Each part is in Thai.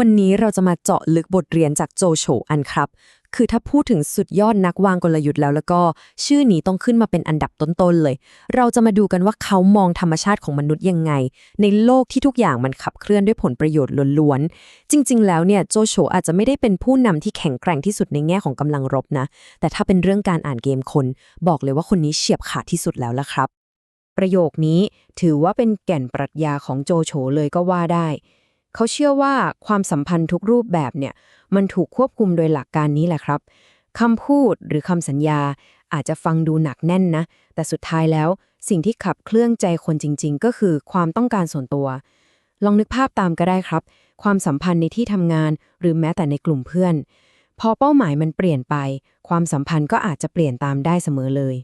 วันนี้เราจะมาเจาะลึกบทเรียนจากโจโฉอันครับ คือถ้าพูดถึงสุดยอดนักวางกลยุทธ์แล้วแล้วก็ ชื่อนี้ต้องขึ้นมาเป็นอันดับต้นๆเลย เราจะมาดูกันว่าเขามองธรรมชาติของมนุษย์ยังไง ในโลกที่ทุกอย่างมันขับเคลื่อนด้วยผลประโยชน์ล้วนๆ จริง ๆ แล้วเนี่ยโจโฉอาจจะไม่ได้เป็นผู้นำที่แข็งแกร่งที่สุดในแง่ของกำลังรบนะ แต่ถ้าเป็นเรื่องการอ่านเกมคน บอกเลยว่าคนนี้เฉียบขาดที่สุดแล้วละครับ ประโยคนี้ถือว่าเป็นแก่นปรัชญาของโจโฉเลยก็ว่าได้ เขาเชื่อว่าความสัมพันธ์ทุกรูปแบบเนี่ยมันถูกควบคุมโดยหลักการนี้แหละครับคำพูดหรือคำสัญญาอาจจะฟังดูหนักแน่นนะ แต่สุดท้ายแล้วสิ่งที่ขับเคลื่อนใจคนจริง ๆ ก็คือความต้องการส่วนตัว ลองนึกภาพตามก็ได้ครับ ความสัมพันธ์ในที่ทำงาน หรือแม้แต่ในกลุ่มเพื่อน พอเป้าหมายมันเปลี่ยนไป ความสัมพันธ์ก็อาจจะเปลี่ยนตามได้เสมอเลย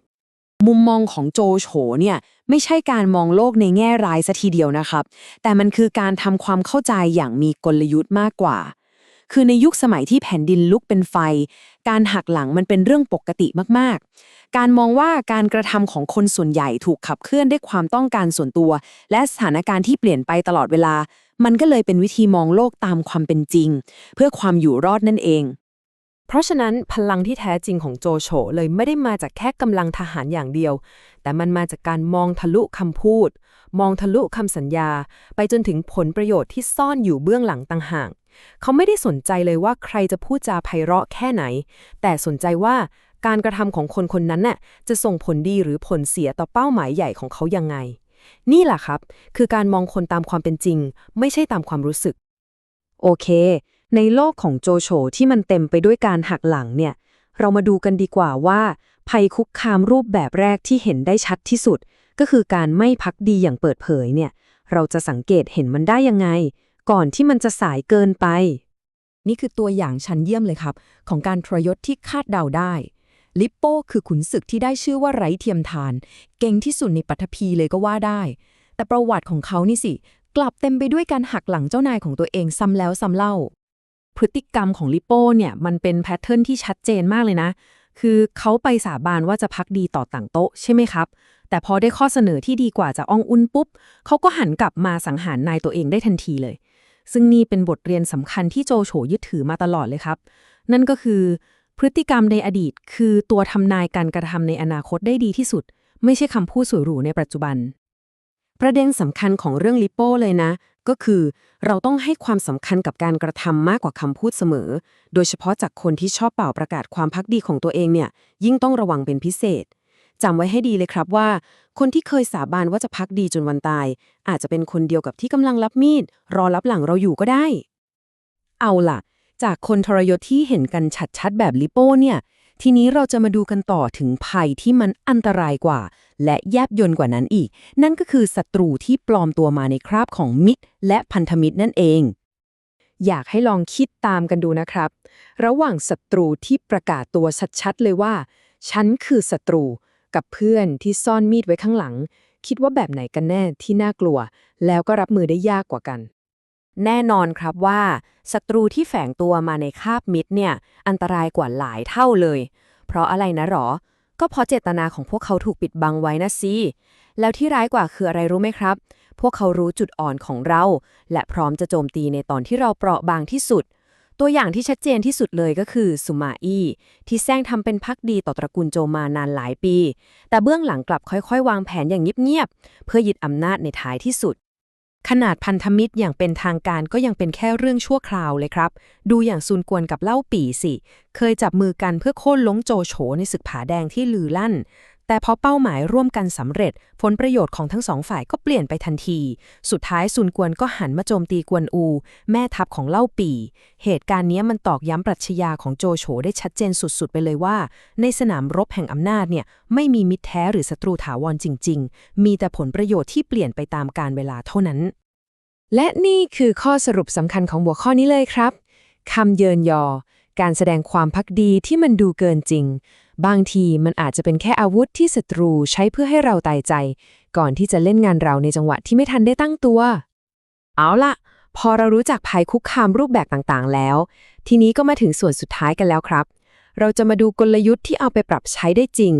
มุมมองของโจโฉเนี่ยไม่ใช่การมองโลกในแง่ร้ายซะทีเดียวนะครับ แต่มันคือการทำความเข้าใจอย่างมีกลยุทธ์มากกว่า คือในยุคสมัยที่แผ่นดินลุกเป็นไฟ การหักหลังมันเป็นเรื่องปกติมากๆ การมองว่าการกระทำของคนส่วนใหญ่ถูกขับเคลื่อนด้วยความต้องการส่วนตัว และสถานการณ์ที่เปลี่ยนไปตลอดเวลา มันก็เลยเป็นวิธีมองโลกตามความเป็นจริง เพื่อความอยู่รอดนั่นเอง เพราะฉะนั้นพลังที่แท้จริงของโจโฉเลยไม่ได้มาจากแค่กำลังทหารอย่างเดียว แต่มันมาจากการมองทะลุคำพูด มองทะลุคำสัญญา ไปจนถึงผลประโยชน์ที่ซ่อนอยู่เบื้องหลังต่างหากเขาไม่ได้สนใจเลยว่าใครจะพูดจาไพเราะแค่ไหน แต่สนใจว่าการกระทำของคนคนนั้นน่ะจะส่งผลดีหรือผลเสียต่อเป้าหมายใหญ่ของเขายังไง นี่แหละครับ คือการมองคนตามความเป็นจริง ไม่ใช่ตามความรู้สึก โอเค ในโลกของโจโฉที่มันเต็มไปด้วยการหักหลังเนี่ย เรามาดูกันดีกว่าว่า ภัยคุกคามรูปแบบแรกที่เห็นได้ชัดที่สุด ก็คือการไม่พักดีอย่างเปิดเผยเนี่ย เราจะสังเกตเห็นมันได้ยังไง ก่อนที่มันจะสายเกินไป นี่คือตัวอย่างชั้นเยี่ยมเลยครับ ของการทรยศที่คาดเดาได้ลิปโป้คือขุนศึกที่ได้ชื่อว่าไร้เทียมทาน เก่งที่สุดในปัทภีเลยก็ว่าได้ แต่ประวัติของเขานี่สิ กลับเต็มไปด้วยการหักหลังเจ้านายของตัวเองซ้ำแล้วซ้ำเล่า พฤติกรรมของลิโป้เนี่ยมันเป็นแพทเทิร์นที่ชัดเจนมากเลยนะ คือเขาไปสาบานว่าจะพักดีต่อต่างโต๊ะใช่ไหมครับ แต่พอได้ข้อเสนอที่ดีกว่าจากอ้องอุ่นปุ๊บเขาก็หันกลับมาสังหารนายตัวเองได้ทันทีเลย ซึ่งนี่เป็นบทเรียนสำคัญที่โจโฉยึดถือมาตลอดเลยครับ นั่นก็คือ พฤติกรรมในอดีต คือตัวทำนายการกระทำในอนาคตได้ดีที่สุด ไม่ใช่คำพูดสวยหรูในปัจจุบันประเด็นสำคัญของเรื่องลิโป้เลยนะ ก็คือ เราต้องให้ความสำคัญกับการกระทำมากกว่าคำพูดเสมอ โดยเฉพาะจากคนที่ชอบเป่าประกาศความพักดีของตัวเองเนี่ย ยิ่งต้องระวังเป็นพิเศษจำไว้ให้ดีเลยครับว่า คนที่เคยสาบานว่าจะพักดีจนวันตาย อาจจะเป็นคนเดียวกับที่กำลังรับมีด รอรับหลังเราอยู่ก็ได้ เอาล่ะ จากคนทรยศที่เห็นกันชัดๆแบบลิโป้เนี่ย ทีนี้เราจะมาดูกันต่อถึงภัยที่มันอันตรายกว่า และแยบยนกว่านั้นอีก นั่นก็คือศัตรูที่ปลอมตัวมาในคราบของมิตร และพันธมิตรนั่นเอง อยากให้ลองคิดตามกันดูนะครับ ระหว่างศัตรูที่ประกาศตัวชัดๆเลยว่า ฉันคือศัตรูกับเพื่อนที่ซ่อนมีดไว้ข้างหลัง คิดว่าแบบไหนกันแน่ที่น่ากลัว แล้วก็รับมือได้ยากกว่ากัน แน่นอนครับว่าศัตรูที่แฝงตัวมาในคาบมิตรเนี่ย อันตรายกว่าหลายเท่าเลย เพราะอะไรนะหรอ ก็เพราะเจตนาของพวกเขาถูกปิดบังไว้นะสิแล้วที่ร้ายกว่าคืออะไรรู้ไหมครับ พวกเขารู้จุดอ่อนของเรา และพร้อมจะโจมตีในตอนที่เราเปราะบางที่สุด ตัวอย่างที่ชัดเจนที่สุดเลยก็คือสุมาอี้ที่แซงทำเป็นพักดีต่อตระกูลโจมานานหลายปี แต่เบื้องหลังกลับค่อยๆ วางแผนอย่างเงียบๆเพื่อยึดอำนาจในท้ายที่สุด ขนาดพันธมิตรอย่างเป็นทางการก็ยังเป็นแค่เรื่องชั่วคราวเลยครับ ดูอย่างซุนกวนกับเล่าปี่สิ เคยจับมือกันเพื่อโค่นล้มโจโฉในศึกผาแดงที่ลือลั่น แต่พอเป้าหมายร่วมกันสำเร็จ ผลประโยชน์ของทั้งสองฝ่ายก็เปลี่ยนไปทันที สุดท้ายซุนกวนก็หันมาโจมตีกวนอู แม่ทัพของเล่าปี เหตุการณ์นี้มันตอกย้ำปรัชญาของโจโฉได้ชัดเจนสุดๆ ไปเลยว่า ในสนามรบแห่งอำนาจเนี่ยไม่มีมิตรแท้หรือศัตรูถาวรจริง ๆ มีแต่ผลประโยชน์ที่เปลี่ยนไปตามกาลเวลาเท่านั้น และนี่คือข้อสรุปสำคัญของหัวข้อนี้เลยครับคำเยินยอ การแสดงความพักดีที่มันดูเกินจริง บางทีมันอาจจะเป็นแค่อาวุธที่ศัตรูใช้เพื่อให้เราตายใจ ก่อนที่จะเล่นงานเราในจังหวะที่ไม่ทันได้ตั้งตัว เอาล่ะพอเรารู้จักภัยคุกคามรูปแบบต่างๆ แล้ว ทีนี้ก็มาถึงส่วนสุดท้ายกันแล้วครับ เราจะมาดูกลยุทธ์ที่เอาไปปรับใช้ได้จริง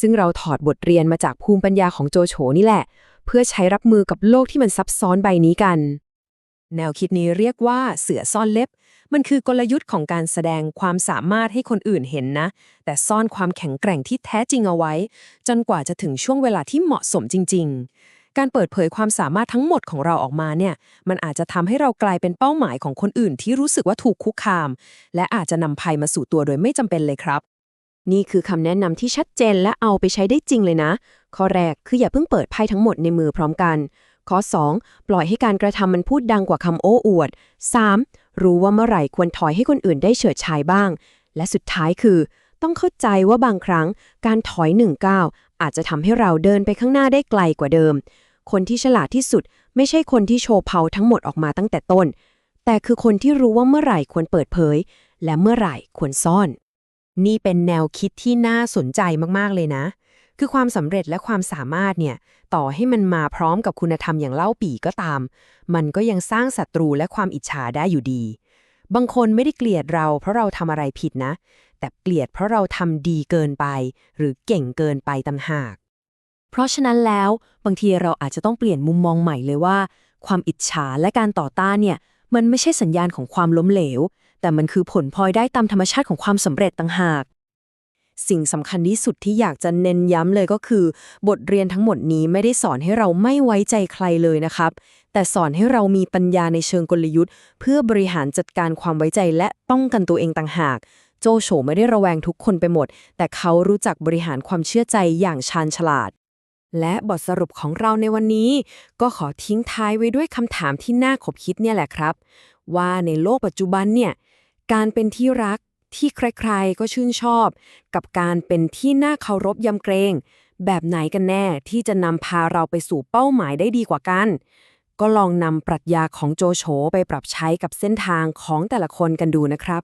ซึ่งเราถอดบทเรียนมาจากภูมิปัญญาของโจโฉนี่แหละ เพื่อใช้รับมือกับโลกที่มันซับซ้อนใบนี้กัน แนวคิดนี้เรียกว่าเสือซ่อนเล็บ มันคือกลยุทธ์ของการแสดงความสามารถให้คนอื่นเห็นนะ แต่ซ่อนความแข็งแกร่งที่แท้จริงเอาไว้ จนกว่าจะถึงช่วงเวลาที่เหมาะสมจริง ๆ การเปิดเผยความสามารถทั้งหมดของเราออกมาเนี่ย มันอาจจะทำให้เรากลายเป็นเป้าหมายของคนอื่นที่รู้สึกว่าถูกคุกคาม และอาจจะนำภัยมาสู่ตัวโดยไม่จำเป็นเลยครับ นี่คือคำแนะนำที่ชัดเจนและเอาไปใช้ได้จริงเลยนะ ข้อแรกคืออย่าเพิ่งเปิดไพ่ทั้งหมดในมือพร้อมกันข้อ 2 ปล่อยให้การกระทำมันพูดดังกว่าคำโอ้อวด 3. รู้ว่าเมื่อไหร่ควรถอยให้คนอื่นได้เฉิดฉายบ้าง และสุดท้ายคือ ต้องเข้าใจว่าบางครั้งการถอยหนึ่งก้าวอาจจะทำให้เราเดินไปข้างหน้าได้ไกลกว่าเดิม คนที่ฉลาดที่สุดไม่ใช่คนที่โชว์เผาทั้งหมดออกมาตั้งแต่ต้น แต่คือคนที่รู้ว่าเมื่อไหร่ควรเปิดเผย และเมื่อไหร่ควรซ่อน นี่เป็นแนวคิดที่น่าสนใจมากๆเลยนะ คือความสำเร็จและความสามารถเนี่ยต่อให้มันมาพร้อมกับคุณธรรมอย่างเล่าปี่ก็ตาม มันก็ยังสร้างศัตรูและความอิจฉาได้อยู่ดี บางคนไม่ได้เกลียดเราเพราะเราทำอะไรผิดนะ แต่เกลียดเพราะเราทำดีเกินไป หรือเก่งเกินไปต่างหาก เพราะฉะนั้นแล้วบางทีเราอาจจะต้องเปลี่ยนมุมมองใหม่เลยว่า ความอิจฉาและการต่อต้านเนี่ยมันไม่ใช่สัญญาณของความล้มเหลว แต่มันคือผลพลอยได้ตามธรรมชาติของความสำเร็จต่างหาก สิ่งสำคัญที่สุดที่อยากจะเน้นย้ำเลยก็คือ บทเรียนทั้งหมดนี้ไม่ได้สอนให้เราไม่ไว้ใจใครเลยนะครับ แต่สอนให้เรามีปัญญาในเชิงกลยุทธ์ เพื่อบริหารจัดการความไว้ใจและป้องกันตัวเองต่างหาก โจโฉไม่ได้ระแวงทุกคนไปหมด แต่เขารู้จักบริหารความเชื่อใจอย่างชาญฉลาดและบทสรุปของเราในวันนี้ ก็ขอทิ้งท้ายไว้ด้วยคำถามที่น่าขบคิดเนี่ยแหละครับ ว่าในโลกปัจจุบันเนี่ย การเป็นที่รัก ที่ใครๆก็ชื่นชอบ กับการเป็นที่น่าเคารพยำเกรง แบบไหนกันแน่ที่จะนำพาเราไปสู่เป้าหมายได้ดีกว่ากัน ก็ลองนำปรัชญาของโจโฉไปปรับใช้กับเส้นทางของแต่ละคนกันดูนะครับ